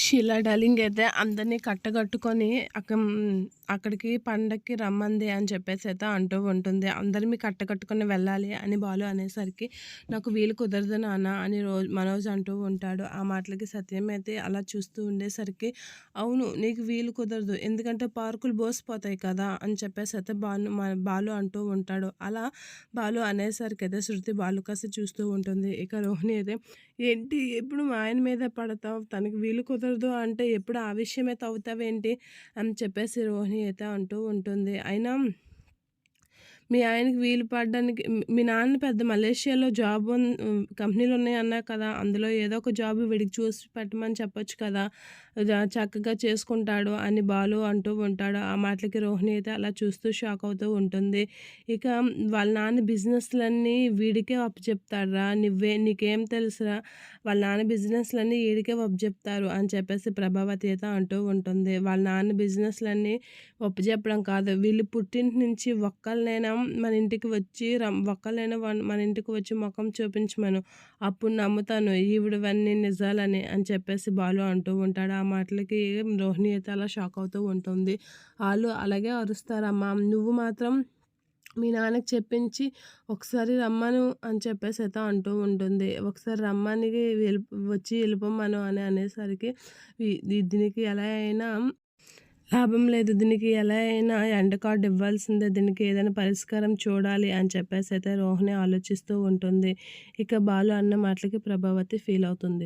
Sheela darling అయితే అందరినీ కట్టగట్టుకొని అక్కడికి పండక్కి రమ్మంది అని చెప్పేసి అయితే అంటూ ఉంటుంది. అందరినీ కట్టగట్టుకొని వెళ్ళాలి అని బాలు అనేసరికి నాకు వీలు కుదరదు నాన్న అని రోజు మనోజ్ అంటూ ఉంటాడు. ఆ మాటలకి సత్యం అయితే అలా చూస్తూ ఉండేసరికి అవును నీకు వీలు కుదరదు. ఎందుకంటే పార్కులు బోసిపోతాయి కదా అని చెప్పేసి అయితే బాలు బాలు అంటూ ఉంటాడు. అలా బాలు అనేసరికి అయితే శృతి బాలు కాసి చూస్తూ ఉంటుంది. ఇక రోహిణి అయితే ఏంటి? ఎప్పుడు మా ఆయన మీద పడతావు? తనకి వీలు కుదరదు అంటే ఎప్పుడు ఆ విషయమే తవ్వుతావేంటి అని చెప్పేసి రోహిణి అయితే అంటూ ఉంటుంది. అయినా మీ ఆయనకి వీలు పడడానికి మీ నాన్న పెద్ద మలేషియాలో జాబ్ కంపెనీలు ఉన్నాయి అన్నా కదా అందులో ఏదో ఒక జాబ్ వీడికి చూసి పెట్టమని చెప్పొచ్చు కదా చక్కగా చేసుకుంటాడు అని బాలు అంటూ ఉంటాడు. ఆ మాటలకి రోహిణి అయితే అలా చూస్తూ షాక్ అవుతూ ఉంటుంది. ఇక వాళ్ళ నాన్న బిజినెస్లన్నీ వీడికే చెప్తాడురా నువ్వే నీకేం తెలుసురా వాళ్ళ నాన్న బిజినెస్లన్నీ వీడికే చెప్తారు అని చెప్పేసి ప్రభావతి అయితే అంటూ ఉంటుంది. వాళ్ళ నాన్న బిజినెస్లన్నీ చెప్పడం కాదు. వీళ్ళు పుట్టింటి నుంచి మన ఇంటికి వచ్చి ఒక్కళ్ళైనా మన ఇంటికి వచ్చి ముఖం చూపించమను. అప్పుడు నమ్ముతాను ఈవిడవన్నీ నిజాలని అని చెప్పేసి బాలు అంటూ ఉంటాడు. ఆ మాటలకి రోహిణి అయితే అలా షాక్ అవుతూ ఉంటుంది. వాళ్ళు అలాగే అరుస్తారమ్మా నువ్వు మాత్రం మీ నాన్నకి చెప్పించి ఒకసారి రమ్మను అని చెప్పేసి అయితే అంటూ ఉంటుంది. ఒకసారి రమ్మని వెళ్ళి వచ్చి వెళ్ళిపోమ్మను అని అనేసరికి దీనికి ఎలా అయినా లాభం లేదు. దీనికి ఎలా అయినా ఎండ కార్డ్ ఇవ్వాల్సిందే. దీనికి ఏదైనా పరిష్కారం చూడాలి అని చెప్పేసి అయితే రోహిణి ఆలోచిస్తూ ఉంటుంది. ఇక బాలు అన్న మాటలకి ప్రభావతి ఫీల్ అవుతుంది.